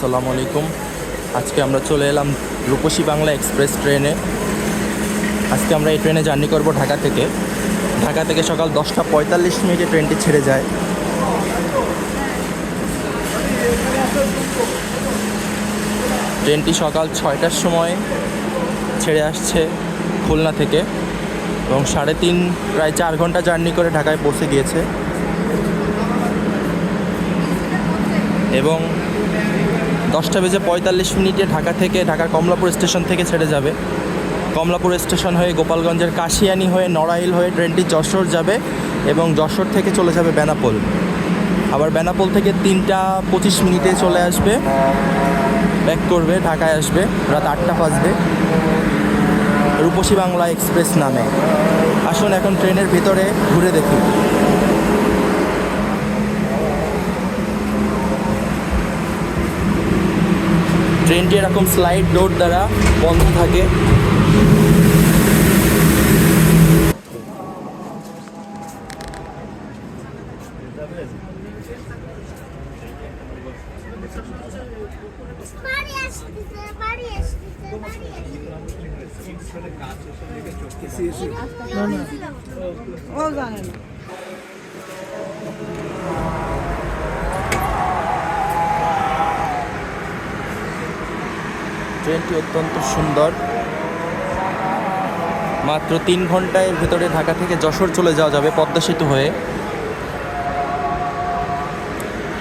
আসসালামু আলাইকুম। আজকে আমরা চলে এলাম রূপসী বাংলা এক্সপ্রেস ট্রেনে। আজকে আমরা এই ট্রেনে জার্নি করব ঢাকা থেকে। ঢাকা থেকে সকাল দশটা পঁয়তাল্লিশ মিনিটে ট্রেনটি ছেড়ে যায়। ট্রেনটি সকাল ছয়টার সময় ছেড়ে আসছে খুলনা থেকে এবং সাড়ে তিন, প্রায় চার ঘণ্টা জার্নি করে ঢাকায় পৌঁছে গিয়েছে। এবং দশটা বেজে পঁয়তাল্লিশ মিনিটে ঢাকা থেকে ঢাকার কমলাপুর স্টেশন থেকে ছেড়ে যাবে। কমলাপুর স্টেশন হয়ে গোপালগঞ্জের কাশিয়ানি হয়ে নড়াইল হয়ে ট্রেনটি যশোর যাবে এবং যশোর থেকে চলে যাবে বেনাপোল। আবার বেনাপোল থেকে তিনটা পঁচিশ মিনিটে চলে আসবে, ব্যাক করবে, ঢাকায় আসবে, রাত আটটা বাজবে। রূপসী বাংলা এক্সপ্রেস নামে। আসুন এখন ট্রেনের ভিতরে ঘুরে দেখি। ট্রেনটি এরকম স্লাইড ডোর দ্বারা বন্ধ থাকে। ও জানে ট্রেনটি অত্যন্ত সুন্দর। মাত্র তিন ঘন্টায় ভেতরে ঢাকা থেকে যশোর চলে যাওয়া যাবে পদ্মা সেতু হয়ে।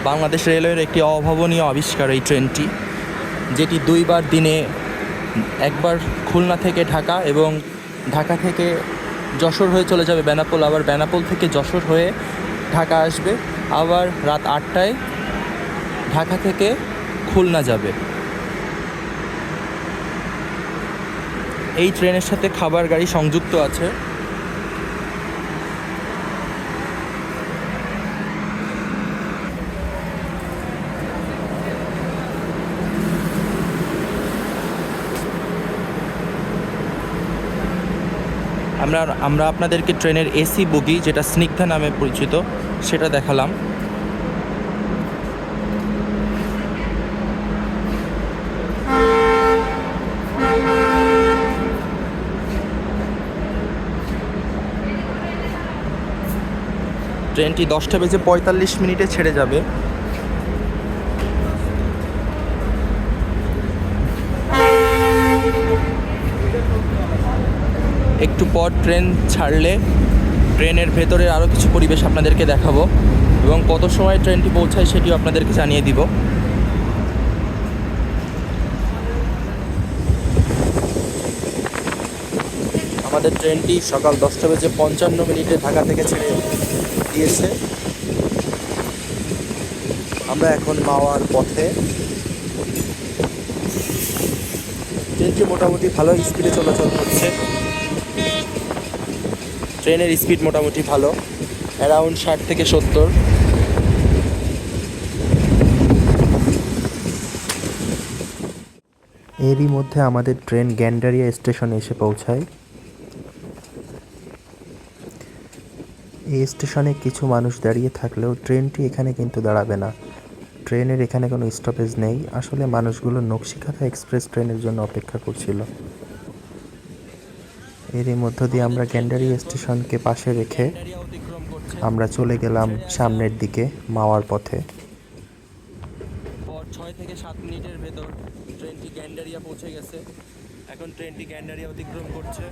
বাংলাদেশ রেলওয়ের একটি অভাবনীয় আবিষ্কার এই ট্রেনটি, যেটি দুইবার দিনে একবার খুলনা থেকে ঢাকা এবং ঢাকা থেকে যশোর হয়ে চলে যাবে বেনাপোল, আবার বেনাপোল থেকে যশোর হয়ে ঢাকা আসবে, আবার রাত আটটায় ঢাকা থেকে খুলনা যাবে। এই ট্রেনের সাথে খাবার গাড়ি সংযুক্ত আছে। আমরা আমরা আপনাদেরকে ট্রেনের এসি বগি, যেটা স্নিগ্ধা নামে পরিচিত, সেটা দেখালাম। ট্রেনটি দশটা বেজে পঁয়তাল্লিশ মিনিটে ছেড়ে যাবে। একটু পর ট্রেন ছাড়লে ট্রেনের ভেতরে আরও কিছু পরিবেশ আপনাদেরকে দেখাবো এবং কত সময় ট্রেনটি পৌঁছায় সেটিও আপনাদেরকে জানিয়ে দিব। আমাদের ট্রেনটি সকাল দশটা বেজে পঞ্চান্ন মিনিটে ঢাকা থেকে ছেড়ে দিয়েছে আমরা এখন মাওয়ার পথে। ট্রেনটি মোটামুটি ভালো স্পিডে চলাচল করছে। ট্রেনের স্পিড মোটামুটি ভালো অ্যারাউন্ড ষাট থেকে সত্তর। এরই মধ্যে আমাদের ট্রেন গ্যান্ডারিয়া স্টেশনে এসে পৌঁছায়। এই স্টেশনে কিছু মানুষ দাঁড়িয়ে থাকলেও ট্রেনটি এখানে কিন্তু দাঁড়াবে না। ট্রেনের এখানে কোনো স্টপেজ নেই। আসলে মানুষগুলো নকশিকাথা এক্সপ্রেস ট্রেনের জন্য অপেক্ষা করছিল। এরই মধ্য দিয়ে আমরা গ্যান্ডারিয়া স্টেশনকে পাশে রেখে আমরা চলে গেলাম সামনের দিকে মাওয়ার পথে। ছয় থেকে সাত মিনিটের ভেতর ট্রেনটি গ্যান্ডারিয়া পৌঁছে গেছে। এখন ট্রেনটি গ্যান্ডারিয়া অতিক্রম করছে।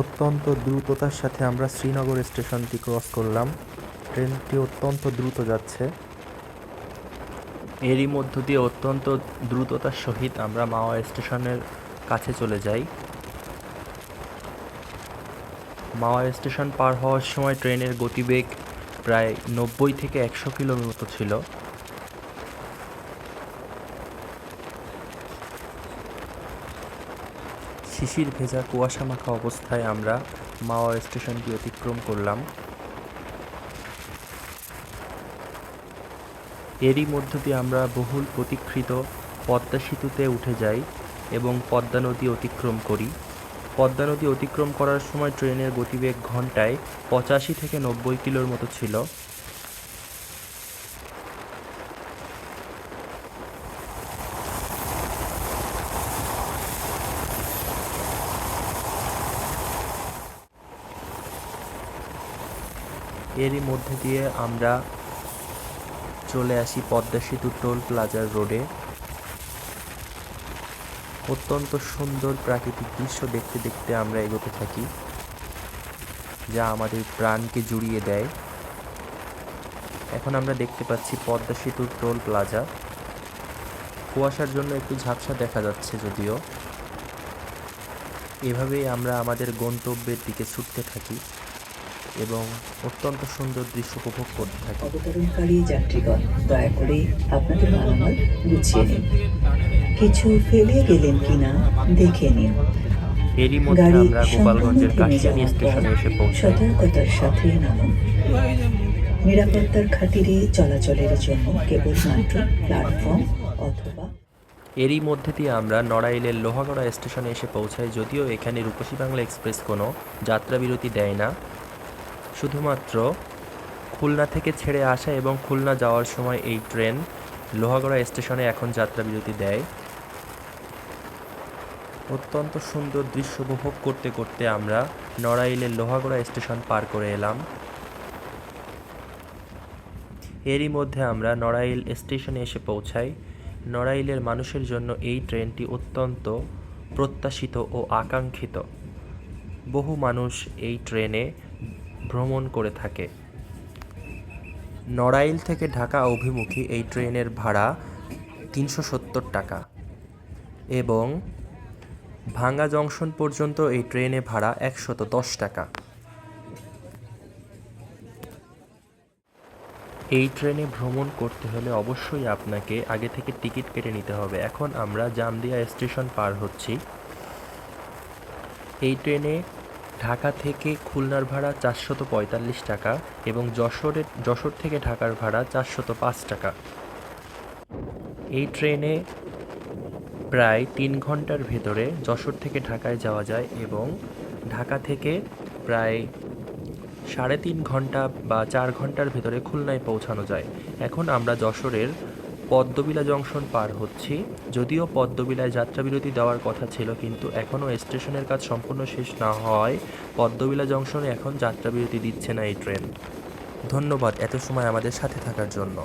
অত্যন্ত দ্রুততার সাথে আমরা শ্রীনগর স্টেশনটি ক্রস করলাম। ট্রেনটি অত্যন্ত দ্রুত যাচ্ছে। এরই মধ্য দিয়ে অত্যন্ত দ্রুততার সহিত আমরা মাওয়া স্টেশনের কাছে চলে যাই। মাওয়া স্টেশন পার হওয়ার সময় ট্রেনের গতিবেগ প্রায় নব্বই থেকে একশো কিলোমিটার ছিল। শিশির ভেজা কুয়াশা মাখা অবস্থায় আমরা মাওয়া স্টেশনটি অতিক্রম করলাম। এরই মধ্য দিয়ে আমরা বহুল প্রতীক্ষিত পদ্মা সেতুতে উঠে যাই এবং পদ্মা নদী অতিক্রম করি। পদ্মা নদী অতিক্রম করার সময় ট্রেনের গতিবেগ ঘন্টায় পঁচাশি থেকে নব্বই কিলোর মতো ছিল। এরই মধ্যে দিয়ে আমরা চলে আসি পদ্মা সেতু টোল প্লাজার রোডে। অত্যন্ত সুন্দর প্রাকৃতিক দৃশ্য দেখতে দেখতে আমরা এগোতে থাকি, যা আমাদের প্রাণকে জুড়িয়ে দেয়। এখন আমরা দেখতে পাচ্ছি পদ্মা সেতুর টোল প্লাজা। কুয়াশার জন্য একটু ঝাপসা দেখা যাচ্ছে যদিও। এভাবেই আমরা আমাদের গন্তব্যের দিকে ছুটতে থাকি। এবং অত্যন্ত সুন্দর দৃশ্য উপভোগ করতে থাকি। অবতরণকারী যাত্রীগণ দয়া করে আপনাদের মালামাল গুছিয়ে নিন। কিছু ফেলে গেলেন কিনা দেখে নিন। এরই মধ্যে আমরা গোপালগঞ্জের কাশিয়ানি স্টেশনে এসে পৌঁছাই। সতর্কতার সাথে নামুন। নিরাপত্তার খাতিরে চলাচলের জন্য কেবলমাত্র প্ল্যাটফর্ম অথবা এরই মধ্যে দিয়ে আমরা নড়াইলের লোহাগড়া স্টেশনে এসে পৌঁছাই যদিও এখানে রূপসী বাংলা এক্সপ্রেস কোনো যাত্রা বিরতি দেয় না। শুধুমাত্র খুলনা থেকে ছেড়ে আসা এবং খুলনা যাওয়ার সময় এই ট্রেন লোহাগড়া স্টেশনে এখন যাত্রা বিরতি দেয়। অত্যন্ত সুন্দর দৃশ্য উপভোগ করতে করতে আমরা নড়াইলের লোহাগড়া স্টেশন পার করে এলাম। এরই মধ্যে আমরা নড়াইল স্টেশনে এসে পৌঁছাই। নড়াইলের মানুষের জন্য এই ট্রেনটি অত্যন্ত প্রত্যাশিত ও আকাঙ্ক্ষিত। বহু মানুষ এই ট্রেনে ভ্রমণ করে থাকে। নড়াইল থেকে ঢাকা অভিমুখী এই ট্রেনের ভাড়া তিনশো সত্তর টাকা এবং ভাঙ্গা জংশন পর্যন্ত এই ট্রেনে ভাড়া একশত দশ টাকা। এই ট্রেনে ভ্রমণ করতে হলে অবশ্যই আপনাকে আগে থেকে টিকিট কেটে নিতে হবে। এখন আমরা জামদিয়া স্টেশন পার হচ্ছি। এই ট্রেনে ঢাকা থেকে খুলনার ভাড়া চারশত পঁয়তাল্লিশ টাকা এবং যশোরের যশোর থেকে ঢাকার ভাড়া চারশত পাঁচ টাকা। এই ট্রেনে প্রায় তিন ঘণ্টার ভেতরে যশোর থেকে ঢাকায় যাওয়া যায় এবং ঢাকা থেকে প্রায় সাড়ে তিন ঘণ্টা বা চার ঘণ্টার ভেতরে খুলনায় পৌঁছানো যায়। এখন আমরা যশোরের পদ্মবিলা জংশন পার হচ্ছি। যদিও পদ্মবিলায় যাত্রাবিরতি দেওয়ার কথা ছিল, কিন্তু এখনও স্টেশনের কাজ সম্পূর্ণ শেষ না হওয়ায় পদ্মবিলা জংশনে এখন যাত্রাবিরতি দিচ্ছে না এই ট্রেন। ধন্যবাদ এত সময় আমাদের সাথে থাকার জন্য।